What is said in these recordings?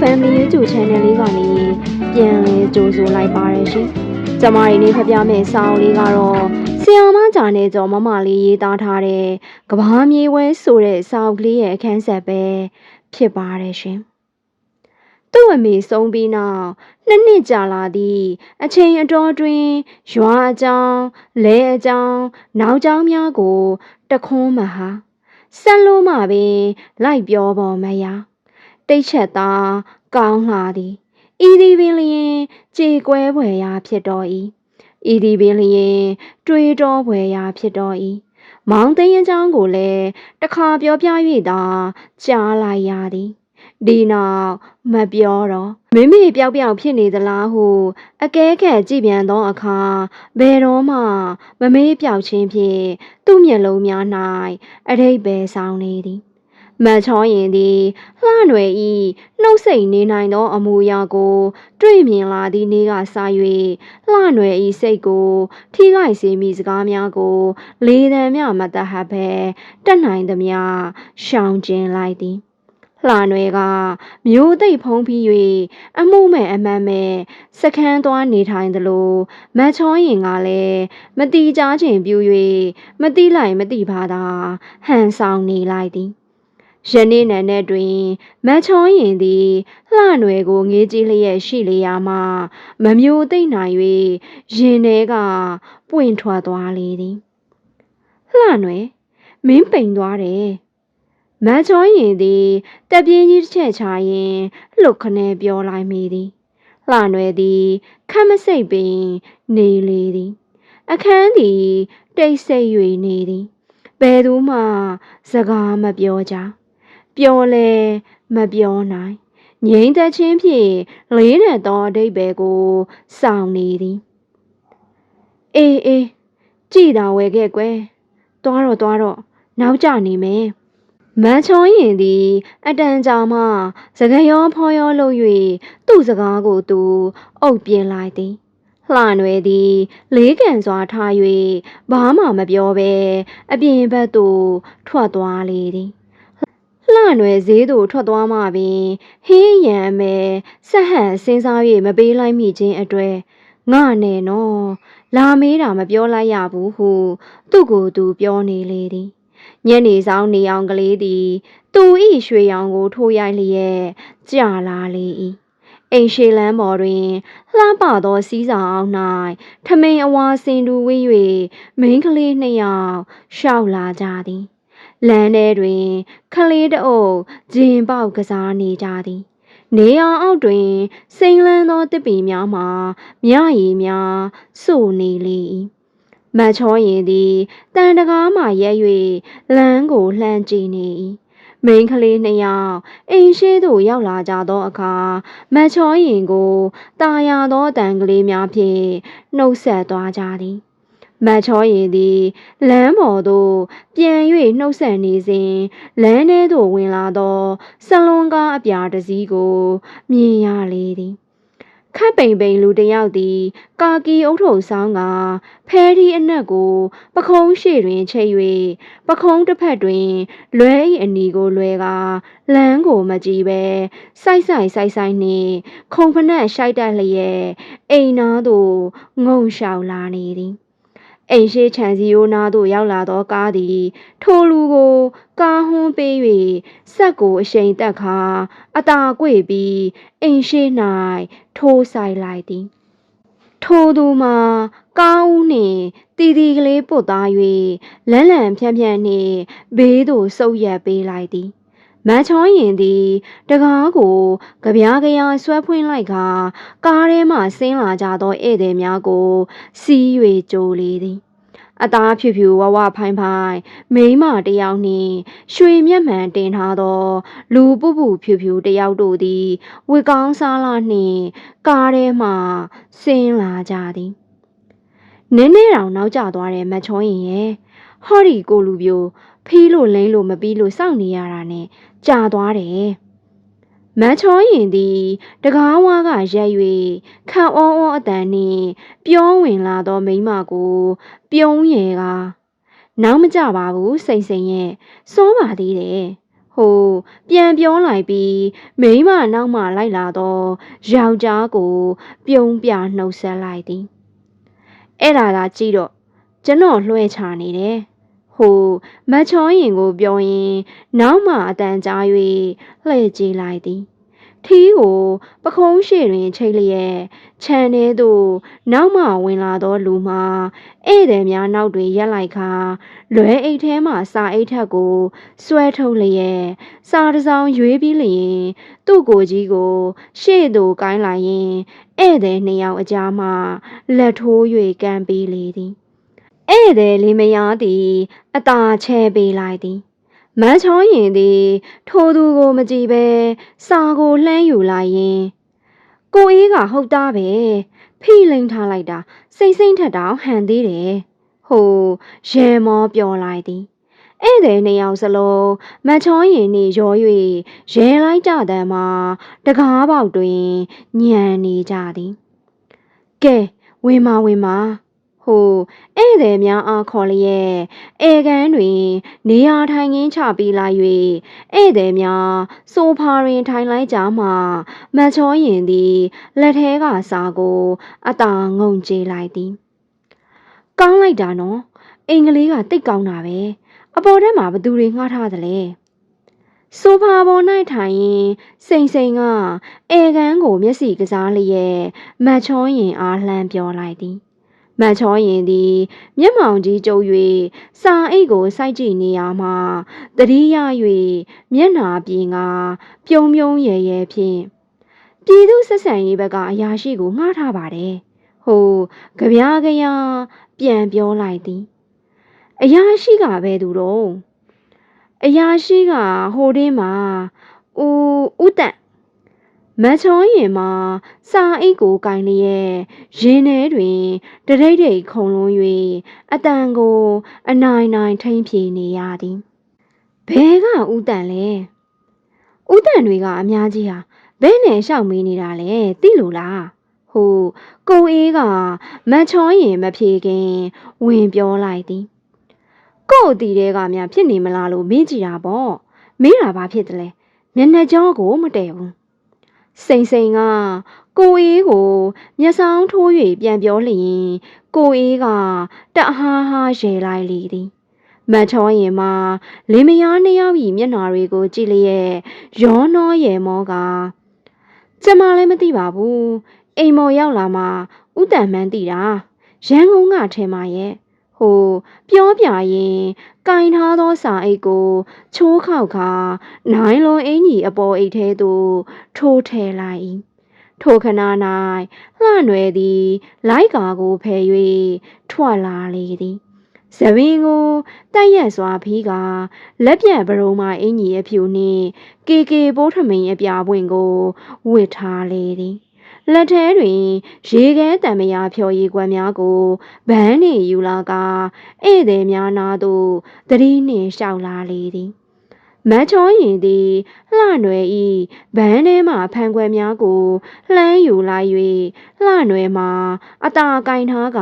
Family YouTube Channel လေးကနေပြန်လဲကြိုဆိုလိုက်ပါတယ်ရှင်။ကျမတို့နေဖပြမယ့်စာအုပ်လေးကတော့ဆီယာမဂျာနဲ့ကျော်မမလေးရေးသားထားတဲ့ကဘာမြေဝဲဆိုတဲ့စာအုပ်ကလေးရဲ့အခန်းဆက်ပဲဖြစ်ပါတယ်ရှင်။သူ့အမေဆုံးပြီးနောက်နှစ်နှစ်ကြာလာသည့်အချိန်အတော်တွင်ရွာအကြောင်းလဲအကြောင်းနောက်ကြောင်းများကို တခွန်းမဟာဆက်လို့မှပင်လိုက်ပြောပေါ်မရ တိတ်ချက်သားကောင်းလာသည်ဤသည်ပင်လျင်ကြေကွဲဖွယ်ရာဖြစ်တော်၏ဤသည်ပင်လျင်တွေးတောဖွယ်ရာဖြစ်တော်၏မောင်သိန်းအကြောင်းကိုလည်းတခါပြောပြ၍သာကြားလိုက်ရသည်ဒီနောက်မပြောတော့မိမိပျောက်ပျောက်ဖြစ်နေသလားဟုအကဲခက်ကြည့်ပြန်သောအခါဘယ်တော့မှမမေးပြောက်ခြင်းဖြင့်သူ့မျက်လုံးများ၌အထိတ်ပဲဆောင်နေသည် မတ်ချောရင်သည်လှနွယ်ဤနှုတ်ဆက်နေနိုင်သော အမူအရာကို တွေ့မြင်လာသည့်နေ့ကစ၍လှနွယ်ဤစိတ်ကို ထိခိုက်စေမိစကားများကို လေးတံမြမတဟဘဲတက်နိုင်သမျှရှောင်ကျဉ်လိုက်သည်လှနွယ်ကမျိုးသိပ်ဖုံးပြီး၍အမှုမဲ့အမှန်မဲ့စခန်းသွားနေထိုင်သလိုမတ်ချောရင်ကလည်းမတိကြခြင်းပြူ၍မတိလိုက်မတိပါသာဟန်ဆောင်နေလိုက်သည် ယနေ့နံနဲ့တွင်မတ်ချောရင်သည်လှနွယ်ကိုငေးကြည့်လျက်ရှိလျာမှမမျိုးသိမ့်နိုင်၍ရင်ထဲကပွင့်ထွက်သွားလေသည်လှနွယ်မင်းပိန်သွားတယ်မတ်ချောရင်သည်တက်ပြင်းကြီးတစ်ချက်ချရင်လှုပ်ခနဲပြောလိုက်မိသည်လှနွယ်သည်ခမ်းမစိတ်ပင်နေလေသည် အခန်းသည်တိတ်ဆိတ်၍နေသည်ဘယ်သူမှစကားမပြောကြ ပြောလဲမပြောနိုင်ငြိမ်သက်ခြင်းဖြင့်လေးနဲ့သောအဓိပ္ပာယ်ကိုစောင့်နေသည်အေးအေးကြည်တာဝယ်ခဲ့ကွယ်တွားတော့တွားတော့နောက်ကျနေမယ်မန်းချောရင်သည် အတန်ကြာမှစကရောဖောရောလုပ်၍သူ့စကားကိုသူအုပ်ပြင်းလိုက်သည်လှနွယ်သည် လေးကန်စွာထား၍ဘာမှမပြောဘဲအပြင်ဘက်သို့ထွက်သွားလေသည် လှနွယ်ဈေးသို့ထွက်သွားမှပင်ဟင်းရံအမဲဆက်ဟန်စဉ်းစား၍မပေးလိုက်မိခြင်းအတွေ့ငါနဲ့နော်လာမေးတာမပြောလိုက်ရဘူးဟု သူ့ကိုယ်သူပြောနေလေသည်ညနေဆောင်နေအောင်ကလေးသည်သူဤရွှေရောင်ကို ထိုးရိုက်လျက်ကြာလာလေ၏အိမ်ရှိလန်းပေါ်တွင်လှပသောစီးစာအောင်၌ထမိန်အဝါစင်တူဝေး၍မိန်းကလေးနှစ်ယောက်ရှောက်လာကြသည် လမ်းထဲတွင်ခလေးတအုပ်ဂျင်ပေါက်ကစားနေကြသည်နေအောင်အောက်တွင်စိန်လန်းသောတစ်ပင်များမှာမြရည်များစို့နေလေ၏မတ်ချောရင်သည်တန်တကားမှရဲ၍လမ်းကိုလှမ်းကြည့်နေ၏မိန်းကလေးနှစ်ယောက်အိမ်ရှိသို့ရောက်လာကြသောအခါမတ်ချောရင်ကိုတာယာသောတန်ကလေးများဖြင့်နှုတ်ဆက်သွားကြသည် မတ်ချောရင်သည်လမ်းပေါ်သို့ပြန်၍နှုတ်ဆက်နေစဉ်လမ်းထဲသို့ဝင်လာသောဆလွန်ကားအပြာတစ်စီးကိုမြင်ရလေသည်ခတ်ပိန်ပိန်လူတစ်ယောက်သည် ကာကီအုပ်ထုပ်ဆောင်ကဖဲဒီအနက်ကို ပခုံးရှေ့တွင်ချိတ်၍ပခုံးတစ်ဖက်တွင် လွဲ၏အနီကိုလွဲကလမ်းကိုမကြည့်ပဲစိုက်ဆိုင်စိုက်ဆိုင်နှင့်ခုံဖနက်ရှိုက်တက်လျက်အိမ်နာသို့ငုံလျှောက်လာနေသည် အိမ်ရှိခြံစည်းရိုးနာသို့ရောက်လာသောကားသည် ထိုလူကို ကားဟွန်းပေး၍စက်ကိုအရှိန်တက်ခါအသာကွေ့ပြီးအိမ်ရှိ၌ထိုးဆိုင်လိုက်သည်ထိုသူမှာကားဦးနှင့်တီတီကလေးပုတ်သား၍လန်းလန်းဖြန့်ဖြန့်နှင့်ဘေးသို့ဆုပ်ရက်ပေးလိုက်သည်မန်ချောရင်သည်တကားကိုကြပြားကြရာဆွဲဖွင့်လိုက်ကာကားထဲမှဆင်းလာကြသောဧည့်သည်များကိုစီး၍ကြိုလေသည် အသားဖြူဖြူဝဝဖိုင်းဖိုင်းမိန်းမတစ်ယောက်နှင့်ရွှေမျက်မှန်တင်ထားသော လူပုပုဖြူဖြူတစ်ယောက်တို့သည်ဝေကောင်းစားလာနှင့်ကားထဲမှဆင်းလာကြသည်နင်းနေတောင်နောက်ကျသွားတယ်မတ်ချောရင်ရဲ့ဟောဒီကိုလူပြိုဖီးလို့လိမ့်လို့မပြီးလို့စောင့်နေရတာနဲ့ကြာသွားတယ် မန်ချောရင်သည်တကားဝါကရက်၍ခန့်အောအောအတန်နှင့်ပြောဝင်လာသောမိန်းမကိုပြုံးရယ်ကနောက်မကြပါဘူးစိန်စိန်ရဲ့စောပါသေးတယ်ဟဟိုပြန်ပြောလိုက်ပြီးမိန်းမနောက်မှလိုက်လာတော့ယောက်ျားကို ပြုံးပြနှုတ်ဆက်လိုက်သည်အဲ့ဒါသာကြည့်တော့ကျွန်တော်လွှဲချနေတယ် ဟိုမချောရင်ကိုပြောရင်နောက်မှအတန်ကြား၍လှည့်ကြည့်လိုက်သည်ထီးကိုပခုံးရှိတွင်ချိတ်လျက်ခြံထဲသို့နောက်မှဝင်လာသောလူမှာဧည့်သည်များနောက်တွင်ရက်လိုက်ခါလွဲအိတ်ထဲမှစာအိတ်ထက်ကိုဆွဲထုတ်လျက်စာတစ်စောင်ရွေးပြီးလျင်သူ့ကိုယ်ကြီးကို ရှေ့သို့ကိုင်းလိုက်ရင်ဧည့်သည်နှစ်ယောက်အကြားမှလက်ထိုး၍ကမ်းပေးလေသည် ဧည့်သည်လေးမယားသည်အသာချဲပေးလိုက်သည်မန်းချောရင်သည် ထိုသူကိုမကြည့်ပဲစာကိုလှမ်းယူလိုက်ရင်ကိုအေးကဟုတ်သားပဲဖိလိန်ထားလိုက်တာ စိတ်စိမ့်ထက်တောင်ဟန်သေးတယ်ဟိုရဲမောပြောလိုက်သည်ဧည့်သည်နှစ်ယောက်စလုံးမချောရင်နေရော၍ရဲလိုက်ကြတဲ့မှာတကားပေါက်တွင်ညံနေကြသည်ကဲဝင်မာဝင်မာ ဟိုဧည့်သည်များအားခေါ်လျက်ဧကန်းတွင် နေရာထိုင်ခင်းချပြီးလာ၍ဧည့်သည်များဆိုဖာတွင်ထိုင်လိုက်ကြမှမချောရင်သည်လက်ထဲကစာကိုအသာငုံကြေးလိုက်သည်ကောင်းလိုက်တာနော်အင်္ဂလိပ်ကတိတ်ကောင်းတာပဲအပေါ်ထဲမှာဘသူတွေငှားထားသလဲဆိုဖာပေါ်၌ထိုင်ရင်စိန်စိန်ကအေကန်ကိုမျက်စိကစားလျက်မတ်ချောရင်အားလှမ်းပြောလိုက်သည် မတ်ချောရင်သည်မျက်မှောင်ကြီးကျုပ်၍စာအိတ်ကိုစိုက်ကြည့်နေရမှတတိယ၍မျက်နာပြင်ကပြုံးပြုံးရဲရဲဖြင့်ပြည်သူဆက်ဆံရေးဘက်ကအရာရှိကိုငှားထားပါတယ်ဟိုကြပြားကြရာပြန်ပြောလိုက်သည်အရာရှိကပဲသူတော့အရာရှိကဟိုတင်းမှာဦးဦးတန့် မချောရင်မှာစာအိတ်ကိုကင်လျက်ရင်းထဲတွင်တရိတ်ရိတ်ခုံလုံး၍အတန်ကို အနိုင်နိုင်ထိမ့်ဖြေနေရသည်ဘဲကဦးတန့်လဲဦးတန့်တွေကအများကြီးဟာဘဲနဲ့ရှောက်မေးနေတာလဲသိလို့လားဟိုကိုအေးကမချောရင်မဖြေခင် ဝင်ပြောလိုက်သည်ကို့အတီတဲကများဖြစ်နေမလားလို့မေးကြည့်တာပေါ့မေးတာဘာဖြစ်တယ်လဲမျက်နှာကြောကိုမတည့်ဘူး စိန်စိန်ကကိုအေးကိုမျက်စောင်းထိုး၍ပြန်ပြောလျင်ကိုအေးကတအဟားဟားရေလိုက်လေသည်မတ်ချောရင်မှာလင်းမယားနှစ်ယောက်၏မျက်နှာတွေကိုကြည့်လျက်ရောနှောရယ်မောကကျမလည်းမသိပါဘူးအိမ်မော်ရောက်လာမှဥတန်မှန်းသိတာရန်ကုန်ကထဲမှာရဲ့ ဟိုပြောပြရင်ကင်ထားသောစာအိတ်ကို ချိုးခောက်ခါနိုင်လွန်အင်ကြီးအပေါ်အိတ်ထဲသို့ထိုးထည့်လိုက်၏ထိုခဏ၌လှနွယ်သည် လိုက်ကာကိုဖယ်၍ထွက်လာလေသည်ဇဝင်းကိုတိုက်ရက်စွာဖီးကလက်ပြတ်ပရုံမအင်ကြီးအဖြူနှင့်ကေကေပိုးထမိန်အပြာပွင့်ကိုဝစ်ထားလေသည် လက်ထဲတွင် ရေခဲတံမယာဖြော်ရည်ကွက်များကိုဗန်းနှင့်ယူလာကဧည့်သည်များနာသို့သတိနှင့်လျှောက်လာလေသည်မတ်ချောရင်သည်လှနွယ်ဤဗန်းထဲမှဖန်ခွယ်များကိုလှမ်းယူလိုက်၍လှနွယ်မှာအตาကင်ထားက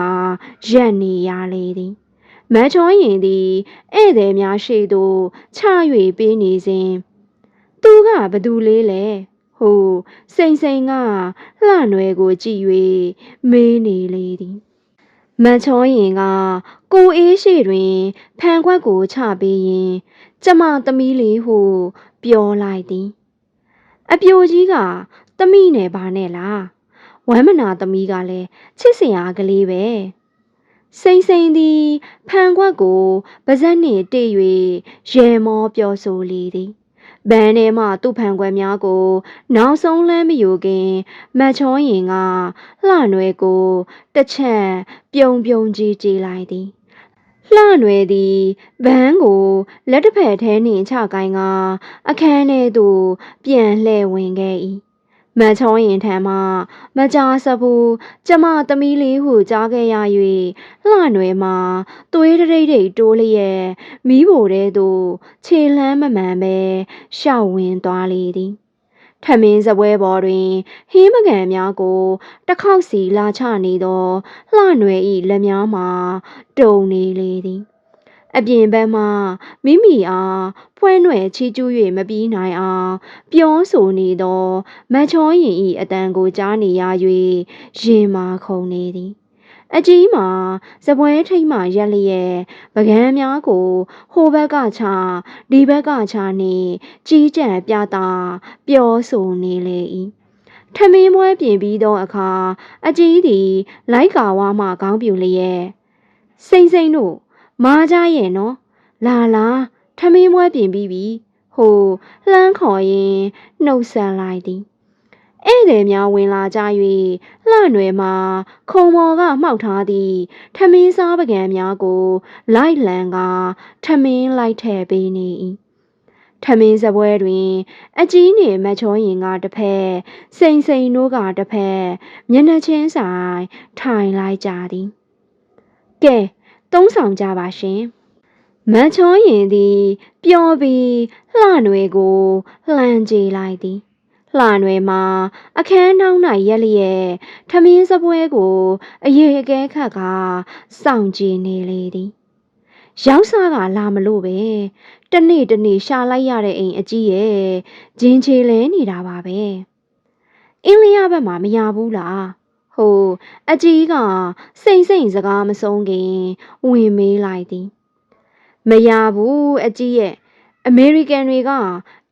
ရက်နေရလေသည်မတ်ချောရင်သည်ဧည့်သည်များရှိသို့ချ၍ပေးနေစဉ်သူကဘသူလေးလဲ ဟိုစိန်စိန်ကလှနွယ်ကိုကြည့်၍မေးနေလေသည်မန်ချောရင်ကကိုအေးရှိတွင်ဖန်ခွက်ကိုချပေးရင်ကျမသမီးလေးဟုပြောလိုက်သည်အပြိုကြီးကသမီးနဲ့ဘာနဲ့လားဝမ်းမနာသမီးကလည်းချစ်စရာကလေးပဲစိန်စိန်သည်ဖန်ခွက်ကိုပါဇက်နှင့်တိတ်၍ရေမောပြောဆိုလေသည် ဘန်းထဲမှသူ့ဖန်ခွက်များကို နောက်ဆုံးလမ်းမယူခင်မတ်ချောရင်ကလှနွယ်ကိုတစ်ချက်ပြုံပြုံကြီးကြည့်လိုက်သည်လှနွယ်သည်ဗန်းကိုလက်တစ်ဖက်ထဲနှင့်ချကိုင်းကအခန်းထဲသို့ပြန်လှည့်ဝင်ခဲ့၏ မန်ချောရင်ထံမှမကြာစဘူးကျမသမီးလေးဟုကြားခဲ့ရ၍လှနွယ်မှာသွေးတရိတ်ရိတ်တိုးလျက်မိဘိုတဲသို့ခြေလှမ်းမမှန်ပဲရှောက်ဝင်သွားလေသည်ထမင်းစပွဲပေါ်တွင်ဟင်းမကန်များကိုတစ်ခေါက်စီလာချနေသောလှနွယ်၏လက်များမှာတုံနေလေသည် အပြင်ဘက်မှမိမိအားဖွဲနွယ်ချီကျူး၍မပြီးနိုင်အောင်ပြောဆိုနေသောမချောရင်ဤအတန်ကိုကြားနေရ၍ရင်မာခုန်နေသည်အကြီးမှာစပွဲထိတ်မှရက်လျက်ပကံများကိုဟိုဘက်ကချဒီဘက်ကချနှင့်ကြီးကြံပြတာပြောဆိုနေလေ၏ထမင်းပွဲပြင်ပြီးသောအခါအကြီးသည်လိုက်ကာဝါမှခေါင်းပြူလျက်စိမ့်စိမ့်တို့ မာကြရဲ့နော်လာလာထမင်းပွဲပြင်ပြီးပြီဟိုလှမ်းခေါ်ရင်နှုတ်ဆက်လိုက်သည်ဧည့်သည်များဝင်လာကြ၍လှနွယ်မှာခုံမော်ကမှောက်ထားသည့်ထမင်းစားပကံများကို လိုက်လံကထမင်းလိုက်ထည့်ပေးနေ၏ထမင်းစပွဲတွင် အကြီးနှင့်မချောရင်ကတစ်ဖက်စိန်စိန်တို့ကတစ်ဖက်မျက်နှာချင်းဆိုင်ထိုင်လိုက်ကြသည်ကဲ သုံးဆောင်ကြပါရှင်မချောရင်သည်ပျော်ပြီးလှနွယ်ကိုလှမ်းကြည့်လိုက်သည်လှနွယ်မှာ အခန်းနှောင်း၌ရက်လျက်ထမင်းစပွဲကိုအရေအကဲခတ်ကစောင့်ကြည့်နေလေသည်ရောက်စားကလာမလို့ပဲတနေ့တနေ့ရှာလိုက်ရတဲ့အိမ်အကြီးရဲ့ဂျင်းချေလဲနေတာပါပဲအင်းလျာဘက်မှာမရဘူးလား ဟိုအကြီးကစိမ့်စိမ့်စကားမဆုံးခင်ဝင်မေးလိုက်သည်မရဘူးအကြီးရဲ့အမေရိကန်တွေက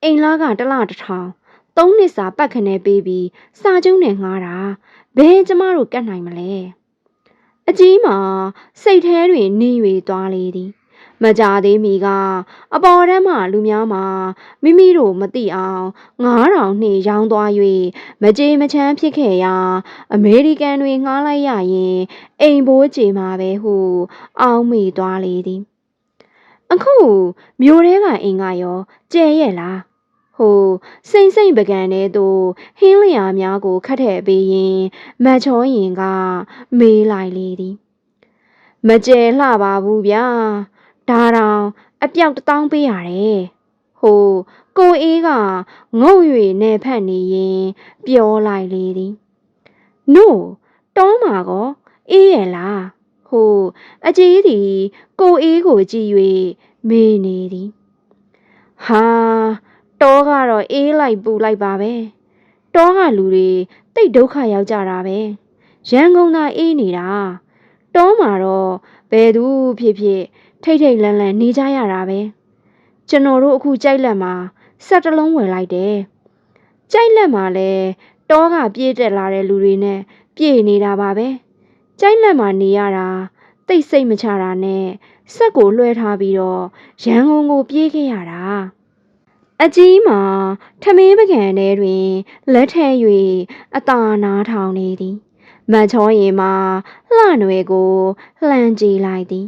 အိမ်လားကတစ်လတစ်ထောင်သုံးနှစ်စာပတ်ခနဲ့ပေးပြီးစာကျုံးနဲ့ငှားတာဘယ်ကျမတို့ကတ်နိုင်မလဲအကြီးမှာစိတ်แท้တွင်နှင်း၍သွားလေသည် မကြသေးမီကအပေါ်တန်းမှလူများမှာမိမိတို့မသိအောင်9000နှင့်ရောင်းသွား၍မကြေမချမ်းဖြစ်ခဲ့ရာအမေရိကန်တွေငှားလိုက်ရရင်အိမ်ဘိုးကြေမှာပဲဟုအောင်းမိသွားလေသည်အခုမျိုးတဲကအိမ်ကရောကျဲရဲ့လားဟိုစိမ့်စိမ့်ပကံထဲသို့ဟင်းလျာများကိုခတ်ထည့်ပေးရင်မတ်ချောရင်က မေးလိုက်လေသည်မကျဲလှပါဘူးဗျာ ဒါတောင်အပြောက်တစ်တောင်းပေးရတယ်ဟိုကိုအေးကငုတ်၍နေဖက်နေရင်ပြောလိုက်လေသည်နို့တောင်းမှာကောအေးရဲ့လားဟိုအကြီးသည်ကိုအေးကိုကြည့်၍မေးနေသည်ဟာတောကတော့အေးလိုက်ပူလိုက်ပါပဲတောကလူတွေတိတ်ဒုက္ခရောက်ကြတာပဲရန်ကုန်သာအေးနေတာတောမှာတော့ဘယ်သူဖြစ်ဖြစ် ထိတ်ထိတ်လန့်လန့်နေကြရတာပဲကျွန်တော်တို့အခုကြိုက်လက်မှာဆက်တလုံးဝယ်လိုက်တယ်ကြိုက်လက်မှာလဲတောကပြေးတက်လာတဲ့လူတွေနဲ့ပြေးနေတာပါပဲကြိုက်လက်မှာနေရတာတိတ်စိတ်မချတာနဲ့ဆက်ကိုလွှဲထားပြီးတော့ရန်ကုန်ကိုပြေးခဲ့ရတာအကြီးမှာထမင်းပကံထဲတွင်လက်ထဲ၍အသာနားထောင်နေသည်မတ်ချောရင်မှာလှနွယ်ကိုလှမ်းကြည့်လိုက်သည်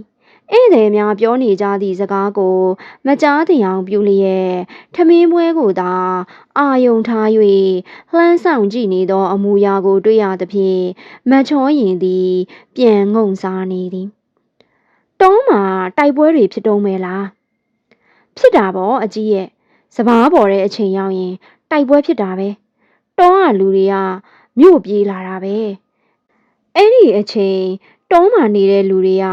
ဧည့်သည်များပြောနေကြသည့်စကားကို မကြားသိအောင်ပြုလျက်ထမင်းပွဲကိုသာအာယုံထား၍လှမ်းဆောင်ကြည့်နေသော အမူအရာကိုတွေ့ရသဖြင့်မတ်ချောရင်သည် ပြန်ငုံစားနေသည်တောမှာတိုက်ပွဲတွေဖြစ်တုံးမဲလားဖြစ်တာပေါ့အကြီးရဲ့စပားပေါ်တဲ့အချိန်ရောက်ရင် တိုက်ပွဲဖြစ်တာပဲတောကလူတွေကမြို့ပြေးလာတာပဲအဲ့ဒီအချိန်တောမှာနေတဲ့လူတွေက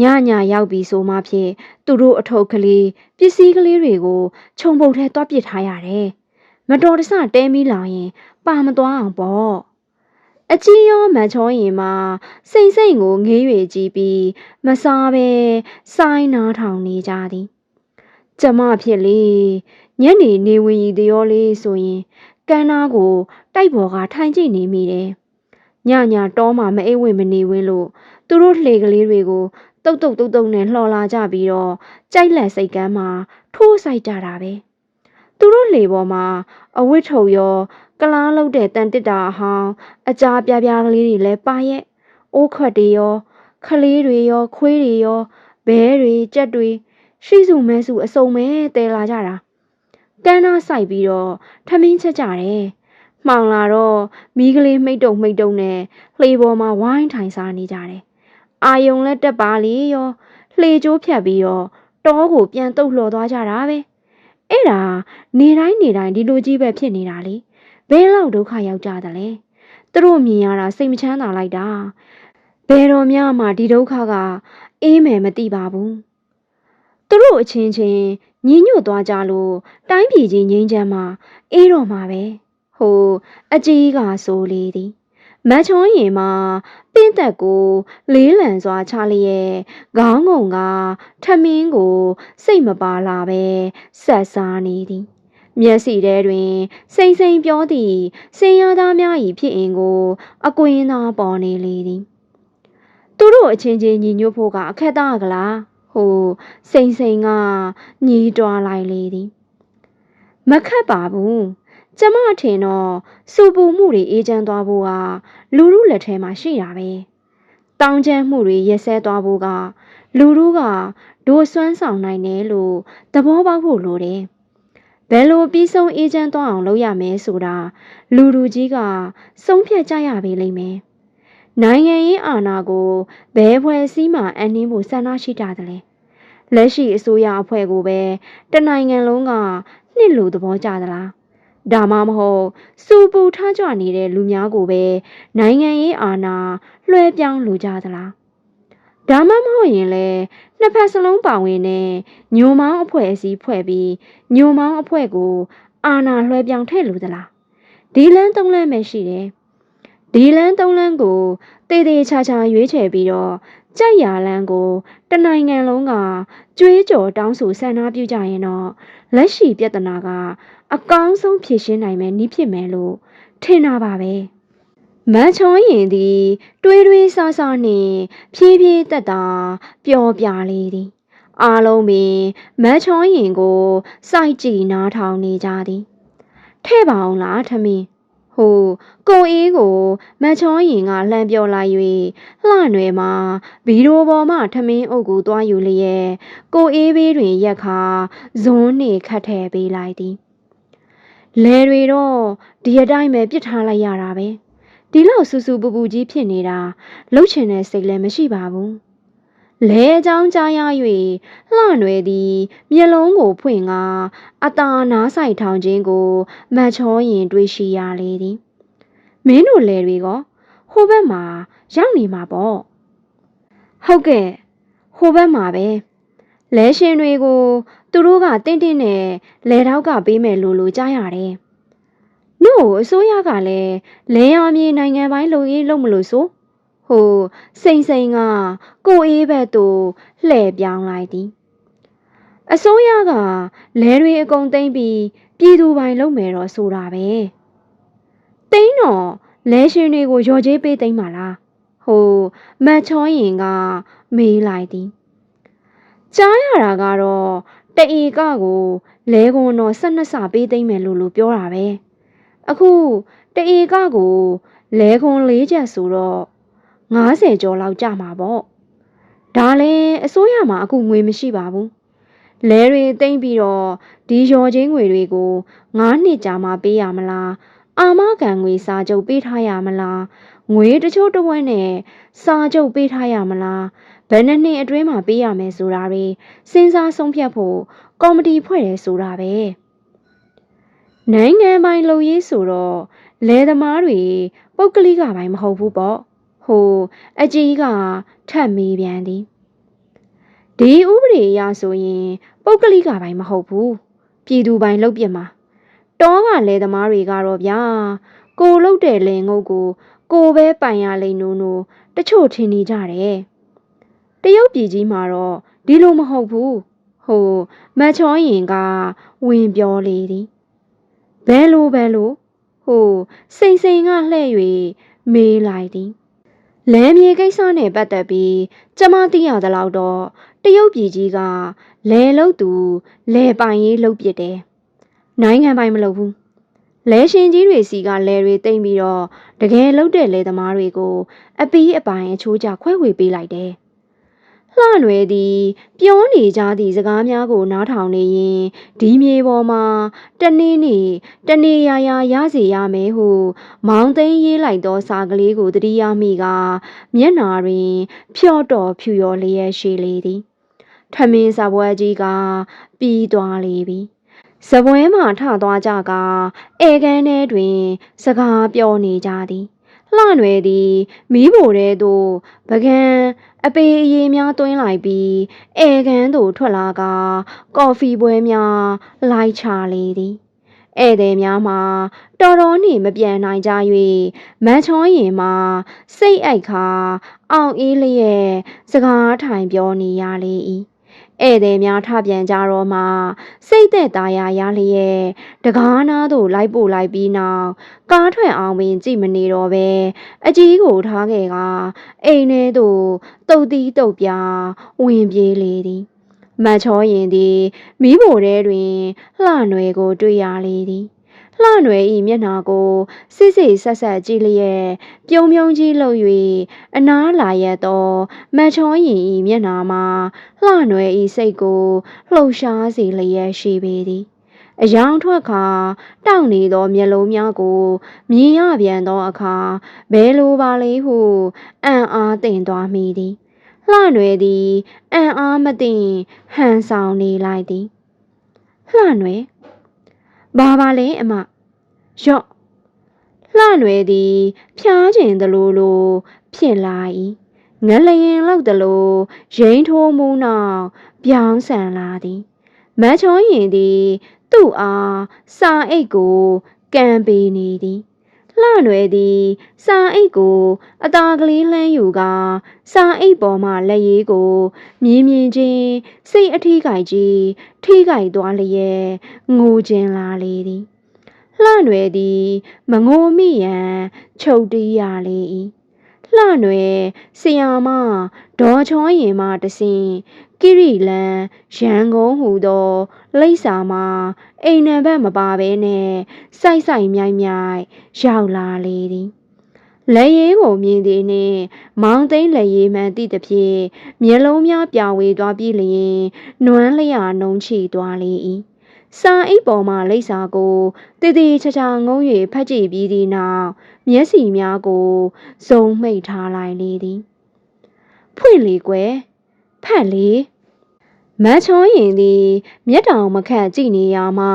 ညညရောက်ပြီဆိုမှဖြင့်သူတို့အထုပ်ကလေးပစ္စည်းကလေးတွေကိုခြုံပုတ်ထဲတွားပစ်ထားရတယ်မတော်တဆတဲမီလာရင် ပါမသွားအောင်ပေါ့အကြီးရောမန်ချောရင်မှာစိတ်စိတ်ကိုငေး၍ကြည့်ပြီးမစားပဲစိုင်းနားထောင်နေကြသည်ကျမဖြစ်လေညနေနေဝင်ရီတရောလေးဆိုရင်ကန်းနာကိုတိုက်ပေါ်ကထိုင်ကြည့်နေမိတယ်ညညတောမှမအိပ်ဝင်မနေဝင်လို့သူတို့လှေကလေးတွေကို တုတ်တုတ်တုတ်တုတ်နဲ့လှော်လာကြပြီးတော့ကြိုက်လက်စိတ်ကမ်းမှာထိုးဆိုင်ကြတာပဲသူတို့လှေပေါ်မှာအဝတ်ထုတ်ရောကလားလုတ်တဲ့တန်တစ်တာအဟောင်းအကြာပြပြကလေးတွေလည်းပါရဲ့အိုးခွက်တွေရောခလေးတွေရောခွေးတွေရောဘဲတွေကြက်တွေရှိစုမဲစုအစုံမဲတဲလာကြတာကန်းနာဆိုင်ပြီးတော့ထမင်းချက်ကြတယ်မှောင်လာတော့မီးကလေးမိတ်တုံမိတ်တုံနဲ့လှေပေါ်မှာဝိုင်းထိုင်စားနေကြတယ် အာယုံလက်တက်ပါလေရောလှေကြိုးဖြတ်ပြီးတော့တောကိုပြန်တုတ်လှော်သွားကြတာပဲအဲ့ဒါနေတိုင်းနေတိုင်းဒီလိုကြီးပဲဖြစ်နေတာလေဘယ်လောက်ဒုက္ခရောက်ကြသလဲသူတို့မြင်ရတာစိတ်မချမ်းသာလိုက်တာဘယ်တော်များမှဒီဒုက္ခကအေးမယ်မသိပါဘူးသူတို့အချင်းချင်းညီညွတ်သွားကြလို့တိုင်းပြည်ကြီးငြိမ်းချမ်းမှာအေးတော့မှာပဲဟိုအကြီးကဆိုလေသည် မတ်ချွန်ရင်မှာပင့်သက်ကိုလေးလံစွာချလျက်ခေါင်းငုံကထမင်းကိုစိတ်မပါလာပဲဆက်စားနေသည်မျက်စီထဲတွင် စိမ့်စိမ့်ပြောသည့်စင်ရသားများ၏ဖြစ်အင်ကို အကွင်းသားပေါ်နေလေသည်သူတို့အချင်းချင်းညီညွတ်ဖို့ကအခက်သားကလားဟိုစိမ့်စိမ့်ကညီးတွားလိုက်လေသည်မခက်ပါဘူး ကျမထင်တော့စူပူမှုတွေအေးချမ်းသွားဖို့ကလူလူလက်ထဲမှာရှိတာပဲတောင်းချမ်းမှုတွေရက်စဲသွားဖို့ကလူလူကဒိုစွမ်းဆောင်နိုင်တယ်လို့သဘောပေါက်ဖို့လိုတယ်ဘယ်လိုပြီးဆုံးအေးချမ်းသွားအောင်လုပ်ရမယ်ဆိုတာလူလူကြီးကဆုံးဖြတ်ကြရပေလိမ့်မယ်နိုင်ငံရေးအာဏာကိုဘယ်ဖွဲ့စည်းမှအနှင်းဖို့ဆန္ဒရှိကြတယ်လဲလက်ရှိအစိုးရအဖွဲ့ကိုပဲတနိုင်ငံလုံးကနှစ်လူသဘောကြသလား ဒါမှမဟုတ်စူပူထားကြနေတဲ့လူများကိုပဲနိုင်ငံရေးအာဏာလွှဲပြောင်းလိုကြသလားဒါမှမဟုတ်ရင်လေနှစ်ဖက်စလုံးပါဝင်တဲ့ညိုမောင်းအဖွဲ့အစည်းဖွဲ့ပြီးညိုမောင်းအဖွဲ့ကိုအာဏာလွှဲပြောင်းထည့်လိုသလားဒီလန်းသုံးလန်းပဲရှိတယ်ဒီလန်းသုံးလန်းကိုတေးသေးချာချာရွေးချယ်ပြီးတော့ကြိုက်ရလန်းကိုတနိုင်ငံလုံးကကြွေးကြော်တောင်းဆိုဆန္ဒပြုကြရင်တော့လက်ရှိပြဿနာက အကောင်းဆုံးဖြေရှင်းနိုင်မယ်နည်းဖြစ်မယ်လို့ထင်တာပါပဲမန်ချွန်ရင်သည်တွေးတွေးဆဆနှင့်ဖြည်းဖြည်းတက်တာပျော်ပြလေသည်အားလုံးပင်မန်ချွန်ရင်ကိုစိုက်ကြည့်နားထောင်နေကြသည်ထဲ့ပါအောင်လားထမင်းဟိုကိုအေးကိုမန်ချောရင်ကလှမ်းပြောလိုက်၍လှနွယ်မှာဗီရိုပေါ်မှထမင်းအုပ်ကိုတွားယူလျက်ကိုအေးဘေးတွင်ရက်ခါဇွန်းနှင့်ခတ်ထဲပေးလိုက်သည် လယ်တွေတော့ဒီအတိုင်းပဲပြစ်ထားလိုက်ရတာပဲဒီလောက်ဆူဆူပူပူကြီးဖြစ်နေတာလှုပ်ချင်တဲ့စိတ်လည်းမရှိပါဘူးလဲအကြောင်းကြားရ၍လှနွယ်သည်မျက်လုံးကိုဖွင့်ကာအตาနားဆိုင်ထောင်ခြင်းကိုမတ်ချောရင်တွေးရှိရလေသည်မင်းတို့လဲတွေကဟိုဘက်မှာရောက်နေမှာပေါ့ဟုတ်ကဲ့ဟိုဘက်မှာပဲလဲရှင်တွေကို သူတို့ကတင့်တင့်နဲ့လဲတောက်ကပေးမယ်လို့လို့ကြားရတယ်နို့အစိုးရကလည်းလဲရမြေနိုင်ငံပိုင်းလုံရေးလုပ်မလို့ဆိုဟိုစိန်စိန်ကကိုအေးဘက်သို့လှည့်ပြောင်းလိုက်သည်အစိုးရကလဲတွေအကုန်သိမ့်ပြီးပြည်သူပိုင်လုပ်မယ်တော့ဆိုတာပဲသိန်းတော့လဲရှင်တွေကိုရော်ကြေးပေးသိမ့်ပါလားဟိုမတ်ချောရင်ကမေးလိုက်သည်ကြားရတာကတော့ တအေကကိုလဲကွန်တော့၁၂ဆပေးသိမ့်မယ်လို့လို့ပြောတာပဲအခုတအေကကိုလဲခွန်၄ချက်ဆိုတော့90ကျော်လောက်ကြမှာပေါ့ဒါလည်းအစိုးရမှာအခုငွေမရှိပါဘူးလဲတွေတိမ့်ပြီးတော့ဒီရော်ချင်းငွေတွေကို9နှစ်ကြာမှပေးရမလားအာမခံငွေစာချုပ်ပေးထားရမလားငွေတချို့တဝက်နဲ့စာချုပ်ပေးထားရမလား ဘယ်နှစ်နှစ်အတွင်းမှာပေးရမယ်ဆိုတာတွေစဉ်းစားဆုံးဖြတ်ဖို့ကော်မတီဖွဲ့တယ်ဆိုတာပဲနိုင်ငံပိုင်လုံရေးဆိုတော့လယ်သမားတွေပုတ်ကလိကပိုင်းမဟုတ်ဘူးပေါ့ဟိုအကြီးကထပ်မေးပြန်သည်ဒီဥပဒေအရဆိုရင်ပုတ်ကလိကပိုင်းမဟုတ်ဘူးပြည်သူပိုင်းလုပ်ပြမှာတောကလယ်သမားတွေကတော့ဗျာကိုလုတ်တဲ့လင်ငုတ်ကိုကိုပဲပိုင်ရလိမ့်နိုးနိုးတချို့ထင်နေကြတယ် တရုတ်ပြည်ကြီးမှာတော့ဒီလိုမဟုတ်ဘူးဟိုမတ်ချောရင်ကဝင်ပြောလေသည်ဘဲလိုဘဲလိုဟိုစိန်စိန်ကလှဲ့၍မေးလိုက်သည်လဲမြေကိစ္စနဲ့ပတ်သက်ပြီးကျမသိရသလောက်တော့တရုတ်ပြည်ကြီးကလဲလုတ်သူလဲပိုင်ရေးလုတ်ပစ်တယ်နိုင်ငံပိုင်မလုပ်ဘူးလဲရှင်ကြီးတွေစီကလဲတွေတိမ့်ပြီးတော့တကယ်လုတ်တဲ့လဲသမားတွေကို အပီးအပိုင်အချိုးကျခွဲဝေပေးလိုက်တယ် လှနွယ်သည် ပြောနေကြသည့်စကားများကို နားထောင်နေရင်ဒီမြေပေါ်မှာတနေ့နေ့တနေ့ရာရာရစီရမယ်ဟု မောင်သိန်းရေးလိုက်သောစာကလေးကိုတတိယမိက မျက်နာတွင် ဖြော့တော်ဖြူရော်လျက်ရှိလေသည်ထမင်းစပွဲကြီးကပြီးသွားလေပြီစပွဲမှထသွားကြကဧကန်ထဲတွင် စကားပြောနေကြသည် လှနွယ်သည်မီးဖိုထဲသို့ပကံအပေအရေများတွင်းလိုက်ပြီးအဲကန်သို့ထွက်လာကကော်ဖီပွဲများလိုက်ချလေသည်ဧည့်သည်များမှာတော်တော်နှင့်မပြန်နိုင်ကြ၍မန်ချောရင်မှာစိတ်အိုက်ခါအောင်အေးလျက်စကားထိုင်ပြောနေရလေ၏ ဧည့်သည်များထပြန်ကြတော့မှစိတ်သက်သာရာရလျက်တကားနာသို့လိုက်ပို့လိုက်ပြီးနောက်ကားထွက်အောင်ပင်ကြည့်မနေတော့ပဲအကြီးကိုထားခဲ့ကအိမ်ထဲသို့တုတ်တီးတုတ်ပြဝင်ပြေးလေသည်မတ်ချောရင်သည်မိဖို့ထဲတွင်လှနွယ်ကိုတွေ့ရလေသည် လှနွယ်ဤမျက်နှာကိုစစ်စစ်ဆက်ဆက်ကြည့်လျက်ပြုံးပြုံးကြီးလှုပ်၍အနားလာရသောမတ်ချောရင်ဤမျက်နှာမှာလှနွယ်ဤစိတ်ကိုလှုပ်ရှားစေလျက်ရှိပေသည်အယောင်ထွက်ခါတောက်နေသောမျက်လုံးများကိုမြင်ရပြန်သောအခါဘယ်လိုပါလဲဟုအံ့အားသင့်သွားမိသည်လှနွယ်သည်အံ့အားမသိဟန်ဆောင်နေလိုက်သည်လှနွယ်ဘာပါလဲအမ ရော့လှနွယ်သည်ဖျားကျင်သလိုလိုဖြစ်လာ၏ငလျင်လောက်သလိုရိန်ထိုးမှုနောက်ပြောင်းဆန်လာသည်မတ်ချောရင်သည်သူ့အားစာအိတ်ကိုကံပေးနေသည်လှနွယ်သည်စာအိတ်ကိုအသာကလေးလှမ်းယူကစာအိတ်ပေါ်မှလက်ရည်ကိုမြင်မြင်ချင်းစိတ်အထီးကြိုက်ကြီးထိကြိုက်သွားလျက်ငိုကျင်လာလေသည် လှနွယ်သည်မငိုမိရန်ချုပ်တီးရလေ၏လှနွယ်ဆီယာမဒေါ်ချောရင်မှတဆင်ကိရိလန်ရန်ကုန်ဟူသောလိပ်စာမှာအိမ်နံဘက်မပါဘဲနဲ့စိုက်စိုက်မြိုက်မြိုက်ရောက်လာလေသည်လက်ရည်ကိုမြင်သည်နှင့်မောင်သိန်းလက်ရည်မှန်သည့်တဖြင့်မျက်လုံးများပြဝေသွားပြီးလျင်နွမ်းလျာနှုံးချီသွားလေ၏ စာအိတ်ပေါ်မှလိပ်စာကိုတည်တည်ချာချာငုံ၍ဖတ်ကြည့်ပြီးသည့်နောက်မျက်စီများကိုဇုံမှိတ်ထားလိုက်လေသည်ဖွင့်လေကွယ်ဖတ်လေမတ်ချောရင်သည်မျက်တောင်မခတ်ကြည့်နေရမှ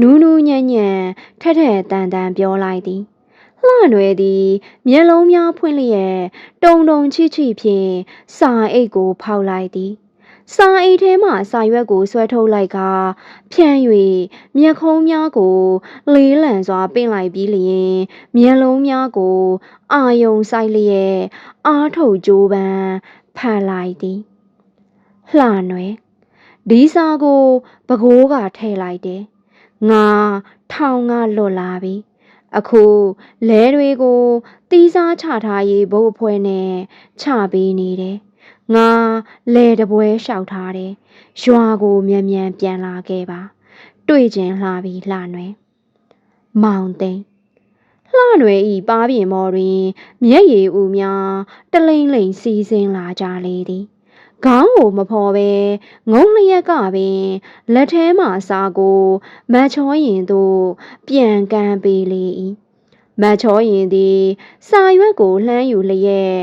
နူးနူးညံ့ညံ့ထက်ထက်တန်တန်ပြောလိုက်သည်လှနွယ်သည်မျက်လုံးများဖွင့်လျက်တုံတုံချိချိဖြင့်စာအိတ်ကိုဖောက်လိုက်သည် စာအိတ်ထဲမှစာရွက်ကိုဆွဲထုတ်လိုက်ကဖြန့်၍မျက်ခုံးများကို လေးလံစွာပင့်လိုက်ပြီးလျင်မျက်လုံးများကို အာယုံဆိုင်လျက်အားထုတ်ကြိုးပမ်းဖတ်လိုက်သည်လှနွယ်ဒီစာကိုပကိုးကထည့်လိုက်တယ်ငါထောင်ကလွတ်လာပြီအခုလဲတွေကိုတီးစားချထားရေးဘုတ်အဖွဲ့နဲ့ချပေးနေတယ် ငါလဲတပွဲလျှောက်ထားတယ်ရွာကိုမြန်မြန်ပြန်လာခဲ့ပါတွေ့ကျင်လှပြီလှနွယ်မောင်သိန်းလှနွယ်ဤပါပြင်မော်တွင် မျက်ရည်ဦးများတလိမ့်လိမ့်စီးဆင်းလာကြလေသည်ခေါင်းကိုမဖော်ပဲငုံလျက်ကပင်လက်ထဲမှစာကိုမတ်ချောရင်သို့ပြန်ကမ်းပေးလေ၏မတ်ချောရင်သည်စာရွက်ကိုလှမ်းယူလျက်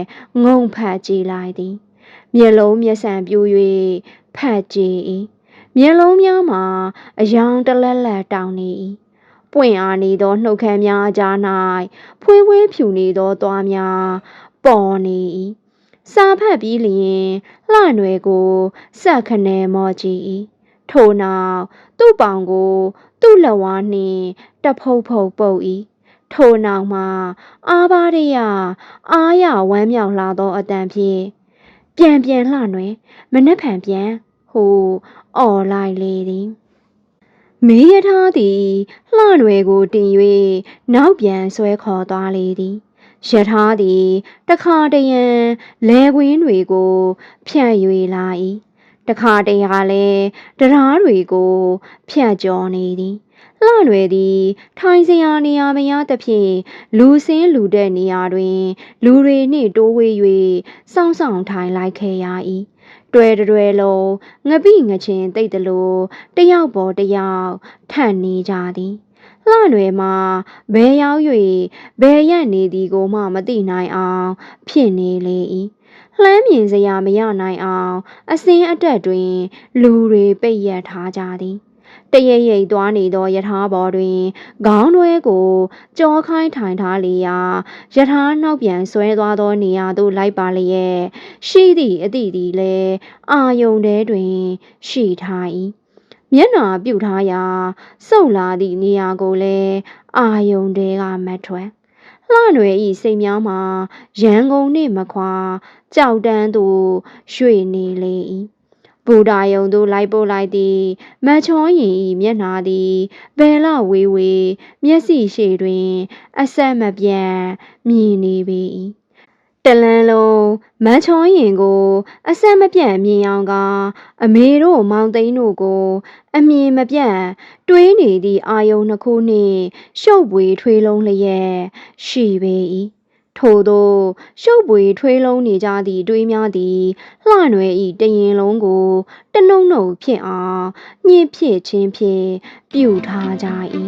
ငုံဖတ်ကြည့်လိုက်သည် မျက်လုံးမျက်စံပြူ၍ဖတ်ကြည့်၏မျက်လုံးများမှာအယောင်တလက်လက်တောင်နေ၏ပွင့်အားနေသောနှုတ်ခမ်းများအကြား၌ဖွေးဖွေးဖြူနေသောသွားများပေါ်နေ၏စာဖတ်ပြီးလျင်လှနွယ်ကိုစက်ခနဲမော်ကြည့်၏ထို့နောက်သူ့ပေါင်ကို သူ့လက်ဝါးနှင့်တဖုတ်ဖုတ်ပုတ်၏ထို့နောက်မှအာဘာရရအာရဝမ်းမြောက်လာသောအတန်ဖြင့် ပြန်ပြန်လှနွယ်မနှက်ဖန်ပြန်ဟူအော်လိုက်လေသည်မေးရထားသည်လှနွယ်ကိုတင်၍နောက်ပြန်ဆွဲခေါ်သွားလေသည်ရထားသည်တခါတရံလဲကွင်းတွေကိုဖြန့်၍လာ၏တခါတရံလည်းတရားတွေကိုဖြန့်ကျော်နေသည် လှလွယ်သည် ထိုင်စရာနေရာမရသဖြင့်လူစင်းလူတဲ့နေရာတွင် လူတွေနှင့်တိုးဝေး၍စောင့်ဆောင်ထိုင်လိုက်ခဲ့ရ၏တွဲတွဲလုံးငပိငချင်းတိတ်တလို့တယောက်ပေါ်တယောက်ထန့်နေကြသည်လှလွယ်မှာဘယ်ရောက်၍ဘယ်ရက်နေသည်ကိုမှမသိနိုင်အောင်ဖြစ်နေလေ၏လှမ်းမြင်စရာမရနိုင်အောင် အစင်းအတက်တွင် လူတွေပိတ်ရက်ထားကြသည် တရရိပ်သွားနေသောယထာဘော်တွင်ခေါင်းတွဲကိုကြောခိုင်းထိုင်ထားလေရာယထာနောက်ပြန်ဆွဲသွားသောနေရာသို့လိုက်ပါလျက်ရှိသည့်အသည့်သည်လည်းအာယုန်ထဲတွင် ရှိထား၏မျက်နှာပြုတ်ထားရာစုပ်လာသည့်နေရာကိုလည်းအာယုန်တဲကမတ်ထွက်လှနွယ်ဤစိတ်များမှာရန်ကုန်နှင့်မခွာကြောက်တန်းသို့ရွှေ့နေလေ၏ ဘူဒာယုံသို့လိုက်ပို့လိုက်သည်မတ်ချောရင်ဤမျက်နှာသည်ဘယ်လဝေးဝေးမျက်စိရှိတွင် အဆက်မပြတ်မြည်နေပေ၏တလန်းလုံးမတ်ချောရင်ကို အဆက်မပြတ်မြင်အောင်က အမေတို့မောင်သိန်းတို့ကို အမြင်မပြတ်တွေးနေသည့်အာယုံနှစ်ခုနှင့်ရှုပ်ပွေထွေးလုံးလျက်ရှိပေ၏ ထို့သောရှုပ်ပွေထွေးလုံးနေကြသည့်တွေးများသည်လှနွယ်ဤတရင်လုံးကို တနှုံနှုံဖြစ်အောင်ညှစ်ဖြစ်ခြင်းဖြင့်ပြုထားကြ၏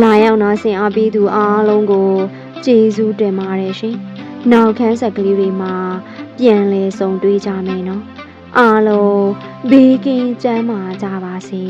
လာရောက်နာဆင်အားပေးသူအားလုံးကိုကျေးဇူးတင်ပါတယ်ရှင်နောက်ခန်းဆက်ကလေးတွေမှာပြန်လည်ဆုံတွေ့ကြမယ်နော်အားလုံးဘေးကင်းကျန်းမာကြပါစေ